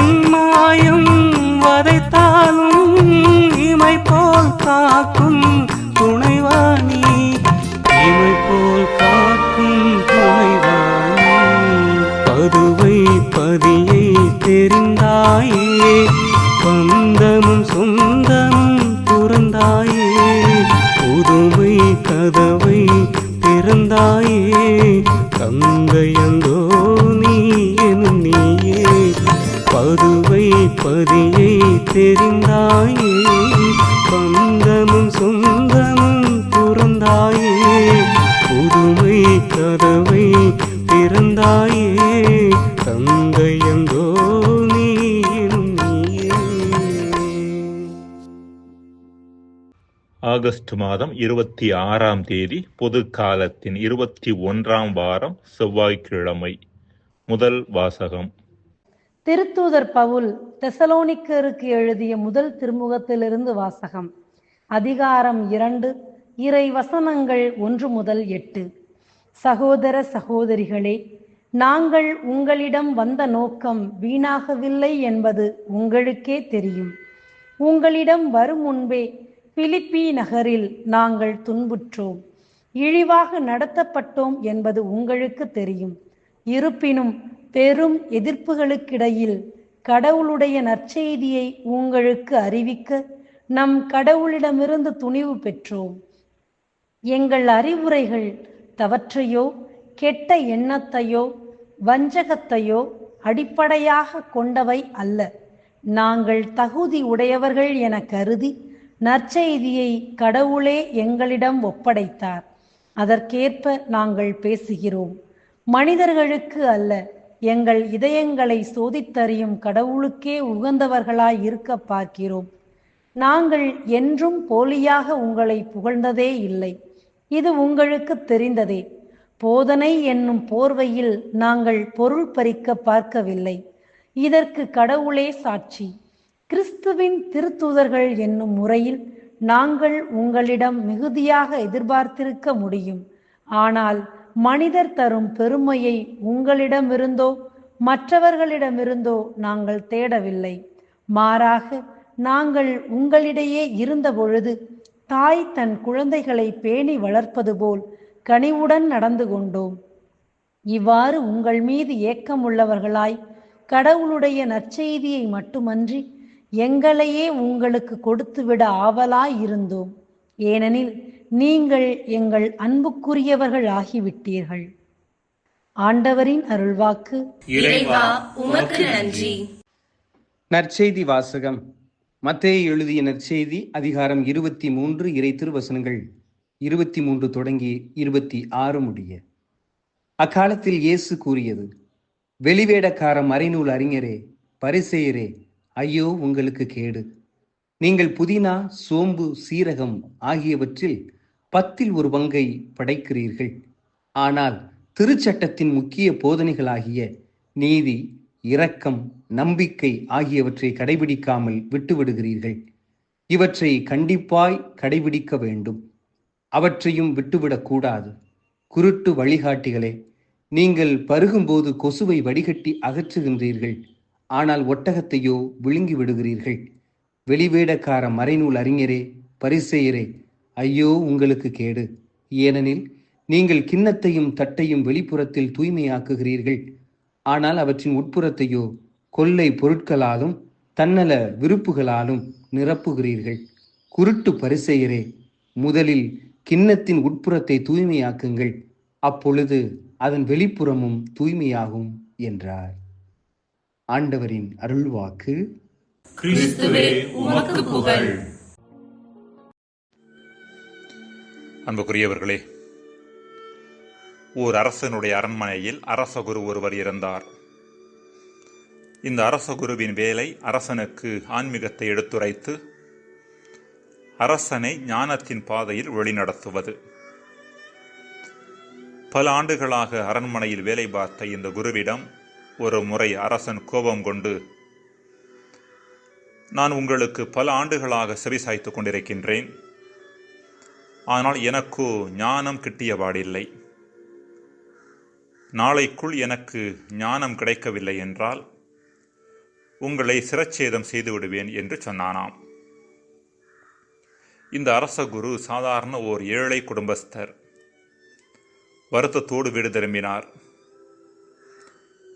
இம்மாயும் வதைத்தாலும் இமை போல் காக்கும் துணைவாணி. இமை போல் காக்கும் துணைவாணி. பதுவை பதியை தெரிந்தாயே பந்தமும் சொந்தமும் துறந்தாயே புதுமை கதவை திறந்தாயே தந்தையந்தோ பதியை தெரிந்தாயே பந்தமும் சொந்தமும் துறந்தாயே புதுமை கதவை திறந்தாயே தந்தையங்கோ நீ ஆகஸ்ட் மாதம் இருபத்தி ஆறாம் தேதி பொது காலத்தின் இருபத்தி ஒன்றாம் வாரம் செவ்வாய்க்கிழமை. முதல் வாசகம். திருத்தூதர் பவுல் தெசலோனிக்கருக்கு எழுதிய முதல் திருமுகத்திலிருந்து வாசகம். அதிகாரம் இரண்டு இறை வசனங்கள் ஒன்று முதல் எட்டு. சகோதர சகோதரிகளே நாங்கள் உங்களிடம் வந்த நோக்கம் வீணாகவில்லை என்பது உங்களுக்கே தெரியும். உங்களிடம் வரும் முன்பே பிலிப்பி நகரில் நாங்கள் துன்புற்றோம். இழிவாக நடத்தப்பட்டோம் என்பது உங்களுக்கு தெரியும். இருப்பினும் பெரும் எதிர்ப்புகளுக்கிடையில் கடவுளுடைய நற்செய்தியை உங்களுக்கு அறிவிக்க நம் கடவுளிடமிருந்து துணிவு பெற்றோம். எங்கள் அறிவுரைகள் தவற்றையோ கெட்ட எண்ணத்தையோ வஞ்சகத்தையோ அடிப்படையாக கொண்டவை அல்ல. நாங்கள் தகுதி உடையவர்கள் என கருதி நற்செய்தியை கடவுளே எங்களிடம் ஒப்படைத்தார். அதற்கேற்ப நாங்கள் பேசுகிறோம். மனிதர்களுக்கு அல்ல எங்கள் இதயங்களை சோதித்தறியும் கடவுளுக்கே உகந்தவர்களாய் இருக்க பார்க்கிறோம். நாங்கள் என்றும் போலியாக உங்களை புகழ்ந்ததே இல்லை. இது உங்களுக்கு தெரிந்ததே. போதனை என்னும் போர்வையில் நாங்கள் பொருள் பறிக்க பார்க்கவில்லை. இதற்கு கடவுளே சாட்சி. கிறிஸ்துவின் திருத்தூதர்கள் என்னும் முறையில் நாங்கள் உங்களிடம் மிகுதியாக எதிர்பார்த்திருக்க முடியும். ஆனால் மனிதர் தரும் பெருமையை உங்களிடமிருந்தோ மற்றவர்களிடமிருந்தோ நாங்கள் தேடவில்லை. மாறாக நாங்கள் உங்களிடையே இருந்த பொழுது தாய் தன் குழந்தைகளை பேணி வளர்ப்பது போல் கனிவுடன் நடந்து கொண்டோம். இவ்வாறு உங்கள் மீது ஏக்கமுள்ளவர்களாய் கடவுளுடைய நற்செய்தியை மட்டுமன்றி எங்களையே உங்களுக்கு கொடுத்துவிட ஆவலாய் இருந்தோம். ஏனெனில் நீங்கள் எங்கள் அன்புக்குரியவர்கள் ஆகிவிட்டீர்கள். ஆண்டவரின் அருள்வாக்கு. இறைவா உமக்கு நன்றி. நற்செய்தி வாசகம். மத்தேயு எழுதிய நற்செய்தி அதிகாரம் இருபத்தி மூன்று இறை திருவசனங்கள் இருபத்தி மூன்று தொடங்கி இருபத்தி ஆறு முடிய. அக்காலத்தில் இயேசு கூறியது வெளிவேடக்கார மறைநூல் அறிஞரே பரிசேயரே ஐயோ உங்களுக்கு கேடு. நீங்கள் புதினா சோம்பு சீரகம் ஆகியவற்றில் பத்தில் ஒரு பங்கை படைக்கிறீர்கள். ஆனால் திருச்சட்டத்தின் முக்கிய போதனைகளாகிய நீதி இரக்கம் நம்பிக்கை ஆகியவற்றை கடைபிடிக்காமல் விட்டுவிடுகிறீர்கள். இவற்றை கண்டிப்பாய் கடைபிடிக்க வேண்டும். அவற்றையும் விட்டுவிடக்கூடாது குருட்டு வழிகாட்டிகளே நீங்கள் பருகும்போது கொசுவை வடிகட்டி அகற்றுகின்றீர்கள். ஆனால் ஒட்டகத்தையோ விழுங்கி விடுகிறீர்கள். வெளிவேடக்கார மறைநூல் அறிஞரே பரிசெயரே ஐயோ உங்களுக்கு கேடு. ஏனெனில் நீங்கள் கிண்ணத்தையும் தட்டையும் வெளிப்புறத்தில் தூய்மையாக்குகிறீர்கள். ஆனால் அவற்றின் உட்புறத்தையோ கொள்ளை பொருட்களாலும் தன்னல விருப்புகளாலும் நிரப்புகிறீர்கள். குருட்டு பரிசெயரே முதலில் கிண்ணத்தின் உட்புறத்தை தூய்மையாக்குங்கள். அப்பொழுது அதன் வெளிப்புறமும் தூய்மையாகும் என்றார். ஆண்டவரின் அருள்வாக்கு. கிறிஸ்துவே உமக்கு புகழ். அன்புக்குரியவர்களே ஓர் அரசனுடைய அரண்மனையில் அரசகுரு ஒருவர் இருந்தார். இந்த அரசகுருவின் வேலை அரசனுக்கு ஆன்மீகத்தை எடுத்துரைத்து அரசனை ஞானத்தின் பாதையில் வழிநடத்துவது. பல ஆண்டுகளாக அரண்மனையில் வேலை பார்த்த இந்த குருவிடம் ஒரு முறை அரசன் கோபம் கொண்டு நான் உங்களுக்கு பல ஆண்டுகளாக செவிசாய்த்துக் கொண்டிருக்கின்றேன். ஆனால் எனக்கோ ஞானம் கிட்டியபாடில்லை. நாளைக்குள் எனக்கு ஞானம் கிடைக்கவில்லை என்றால் உங்களை சிரச்சேதம் செய்து விடுவேன் என்று சொன்னானாம். இந்த அரச குரு சாதாரண ஓர் ஏழை குடும்பஸ்தர். வருத்தத்தோடு வீடு திரும்பினார்.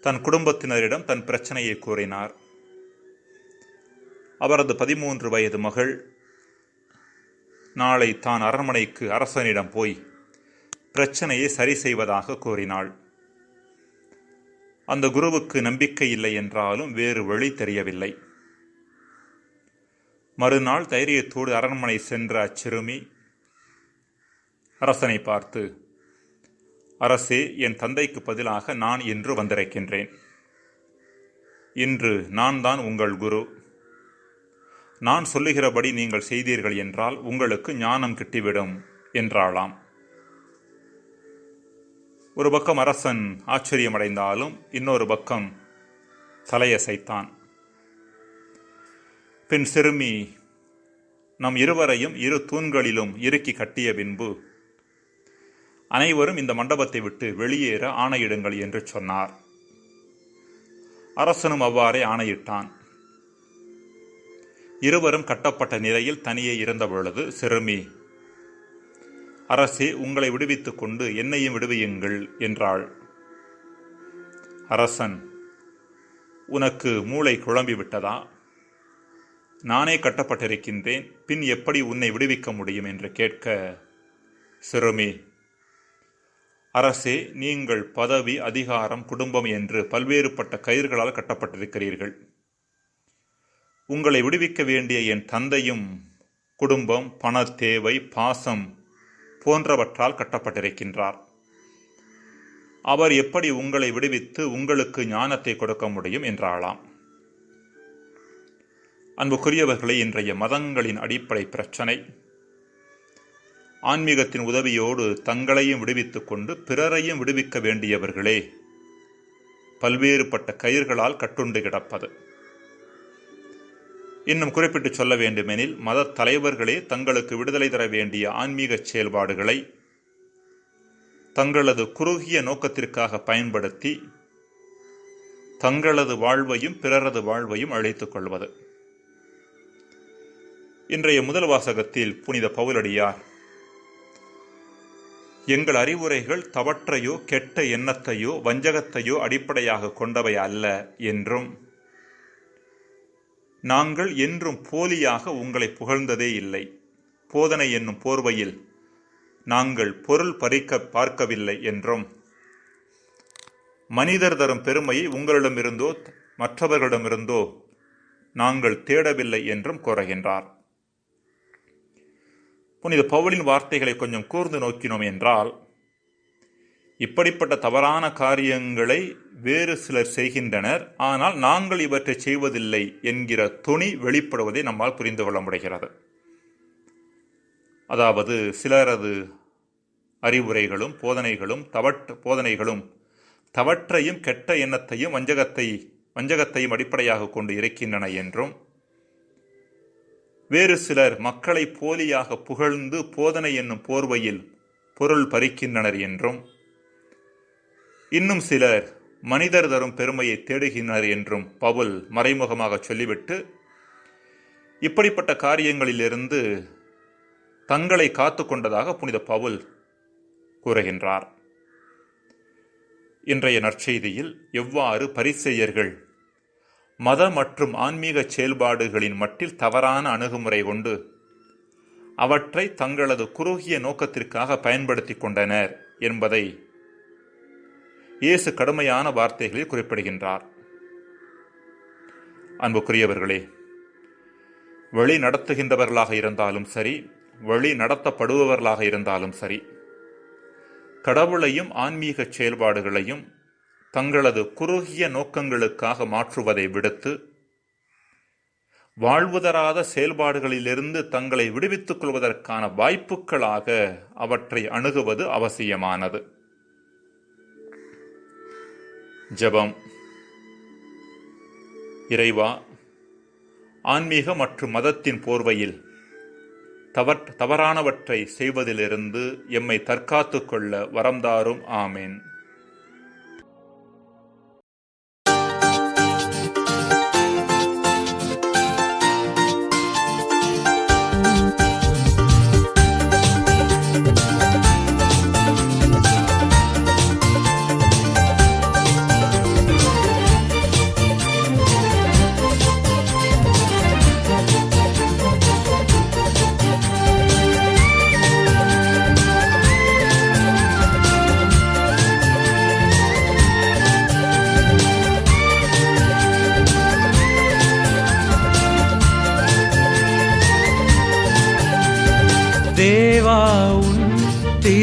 தன் குடும்பத்தினரிடம் தன் பிரச்சனையை கூறினார். அவரது பதிமூன்று வயது மகள் நாளை தான் அரண்மனைக்கு அரசனிடம் போய் பிரச்சனையை சரி செய்வதாக கூறினாள். அந்த குருவுக்கு நம்பிக்கை இல்லை என்றாலும் வேறு வழி தெரியவில்லை. மறுநாள் தைரியத்தோடு அரண்மனை சென்ற அச்சிறுமி அரசனை பார்த்து அரசே என் தந்தைக்கு பதிலாக நான் இன்று வந்திருக்கின்றேன். இன்று நான் தான் உங்கள் குரு. நான் சொல்லுகிறபடி நீங்கள் செய்தீர்கள் என்றால் உங்களுக்கு ஞானம் கிட்டிவிடும் என்றாளாம். ஒரு பக்கம் அரசன் ஆச்சரியமடைந்தாலும் இன்னொரு பக்கம் தலையசைத்தான். பின் சிறுமி நம் இருவரையும் இரு தூண்களிலும் இறுக்கி கட்டிய பின்பு அனைவரும் இந்த மண்டபத்தை விட்டு வெளியேற ஆணையிடுங்கள் என்று சொன்னார். அரசனும் அவ்வாறே ஆணையிட்டான். இருவரும் கட்டப்பட்ட நிலையில் தனியே இருந்த பொழுது சிறுமி அரசே உங்களை விடுவித்துக் கொண்டு என்னையும் விடுவியுங்கள் என்றாள். அரசன் உனக்கு மூளை குழம்பி விட்டதா நானே கட்டப்பட்டிருக்கின்றேன் பின் எப்படி உன்னை விடுவிக்க முடியும்? என்று கேட்க சிறுமி அரசே நீங்கள் பதவி அதிகாரம் குடும்பம் என்று பல்வேறுபட்ட கயிர்களால் கட்டப்பட்டிருக்கிறீர்கள். உங்களை விடுவிக்க வேண்டிய என் தந்தையும் குடும்பம் பண தேவை பாசம் போன்றவற்றால் கட்டப்பட்டிருக்கின்றார். அவர் எப்படி உங்களை விடுவித்து உங்களுக்கு ஞானத்தை கொடுக்க முடியும் என்றாளாம். அன்புக்குரியவர்களே இன்றைய மதங்களின் அடிப்படை பிரச்சனை. ஆன்மீகத்தின் உதவியோடு தங்களையும் விடுவித்துக் கொண்டு பிறரையும் விடுவிக்க வேண்டியவர்களே பல்வேறுபட்ட கயிர்களால் கட்டுண்டு கிடப்பது. இன்னும் குறிப்பிட்டு சொல்ல வேண்டுமெனில் மத தலைவர்களே தங்களுக்கு விடுதலை தர வேண்டிய ஆன்மீக செயல்பாடுகளை தங்களது குறுகிய நோக்கத்திற்காக பயன்படுத்தி தங்களது வாழ்வையும் பிறரது வாழ்வையும் அழைத்துக் கொள்வது. இன்றைய முதல் வாசகத்தில் புனித பவுலடியார் எங்கள் அறிவுரைகள் தவற்றையோ கெட்ட எண்ணத்தையோ வஞ்சகத்தையோ அடிப்படையாக கொண்டவை அல்ல என்றும் நாங்கள் என்றும் போலியாக உங்களை புகழ்ந்ததே இல்லை. போதனை என்னும் போர்வையில் நாங்கள் பொருள் பறிக்க பார்க்கவில்லை என்றும் மனிதர் தரும் பெருமையை உங்களிடமிருந்தோ மற்றவர்களிடமிருந்தோ நாங்கள் தேடவில்லை என்றும் கூறுகின்றார். புனித பவுலின் வார்த்தைகளை கொஞ்சம் கூர்ந்து நோக்கினோம் என்றால் இப்படிப்பட்ட தவறான காரியங்களை வேறு சிலர் செய்கின்றனர். ஆனால் நாங்கள் இவற்றை செய்வதில்லை என்கிற துணி வெளிப்படுவதை நம்மால் புரிந்து கொள்ள முடிகிறது. அதாவது சிலரது அறிவுரைகளும் போதனைகளும் தவட் போதனைகளும் தவற்றையும் கெட்ட எண்ணத்தையும் வஞ்சகத்தை வஞ்சகத்தையும் அடிப்படையாக கொண்டு இருக்கின்றன என்றும் வேறு சிலர் மக்களை போலியாக புகழ்ந்து போதனை என்னும் போர்வையில் பொருள் பறிக்கின்றனர் என்றும் இன்னும் சிலர் மனிதர் தரும் பெருமையை தேடுகின்றனர் என்றும் பவுல் மறைமுகமாக சொல்லிவிட்டு இப்படிப்பட்ட காரியங்களிலிருந்து தங்களை காத்து கொண்டதாக புனித பவுல் கூறுகின்றார். இன்றைய நற்செய்தியில் எவ்வாறு பரிசெயர்கள் மத மற்றும் ஆன்மீக செயல்பாடுகளின் மட்டில் தவறான அணுகுமுறை கொண்டு அவற்றை தங்களது குறுகிய நோக்கத்திற்காக பயன்படுத்திக் கொண்டனர் என்பதை இயேசு கடுமையான வார்த்தைகளில் குறிப்பிடுகின்றார். அன்புக்குரியவர்களே வழி நடத்துகின்றவர்களாக இருந்தாலும் சரி வழி நடத்தப்படுபவர்களாக இருந்தாலும் சரி கடவுளையும் ஆன்மீக செயல்பாடுகளையும் தங்களது குறுகிய நோக்கங்களுக்காக மாற்றுவதை விடுத்து வாழ்வுதராத செயல்பாடுகளிலிருந்து தங்களை விடுவித்துக் கொள்வதற்கான வாய்ப்புகளாக அவற்றை அணுகுவது அவசியமானது. ஜெபம். இறைவா ஆன்மீக மற்றும் மதத்தின் போர்வையில் தவற் தவறானவற்றை செய்வதிலிருந்து எம்மை தற்காத்து கொள்ள வரம்தாரும் ஆமேன்.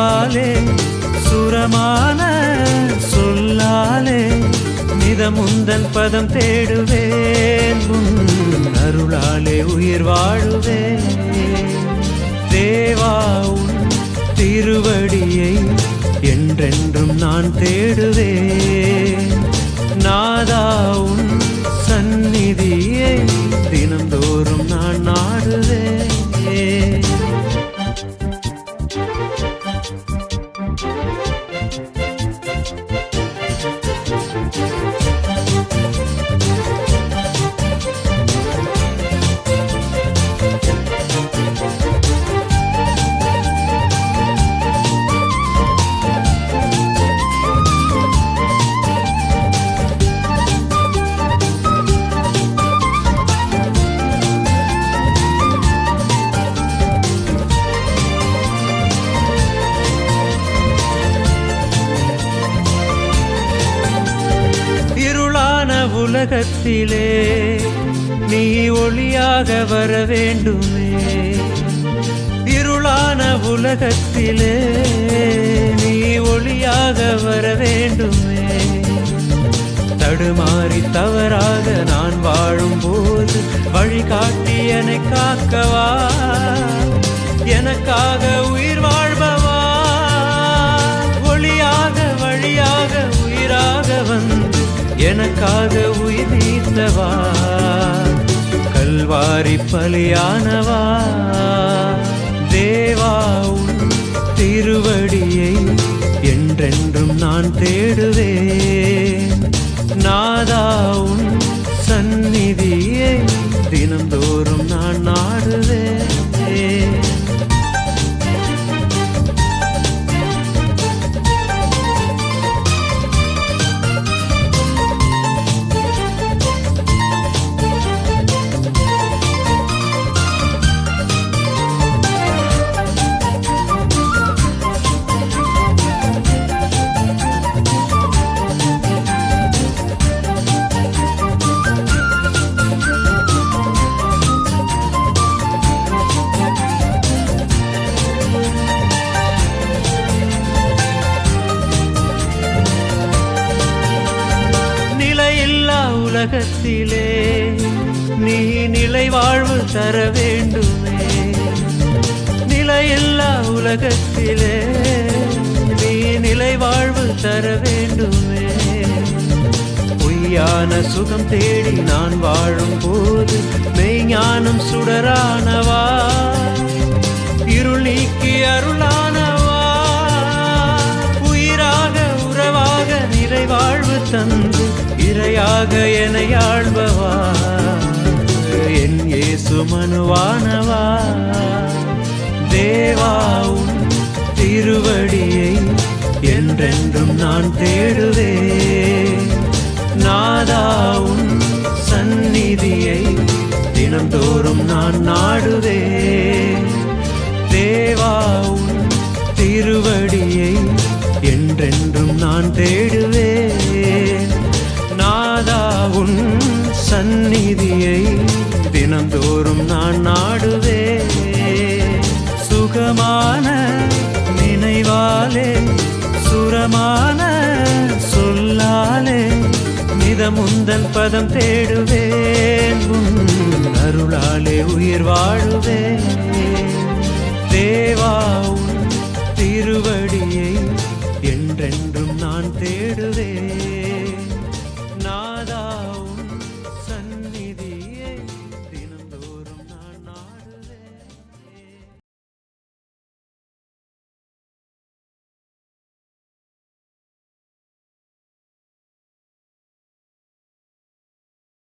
நினைவாலே சுரமான சொல்லாலே மிதமுந்தன் பதம் தேடுவேன். அருளாலே உயிர் வாழுவேன். தேவா உன் திருவடியை என்றென்றும் நான் தேடுவேன். இருட்டிலே நீ ஒளியாக வர வேண்டுமே. இருளான உலகத்திலே நீ ஒளியாக வர வேண்டுமே. தடுமாறி தவறாக நான் வாழும்போது வழிகாட்டி என்னை காக்கவா? எனக்காக உயிர் எனக்காக உயிர் நீத்தவா? கல்வாரி பலியானவா? தேவா உன் திருவடியை என்றென்றும் நான் தேடுவேன். நாதா உன் சந்நிதியை தினந்தோறும் நான் நாடுவேன். பொய்யான சுகம் தேடி நான் வாழும் போது மெய்ஞானம் சுடரானவா? இருள் நீக்கி அருளானவா? உயிராக உறவாக நிறைவாழ்வு தந்து இரையாக என ஆள்பவா? என் இயேசு மனுவானவா? தேவா திருவடியை என்றென்றும் நான் தேடுவேன். மிதமுந்தன் பதம் தேடுவேன். அருளாலே உயிர் வாழுவேன். தேவா திருவடியை என்றென்றும் நான் தேடுவேன்.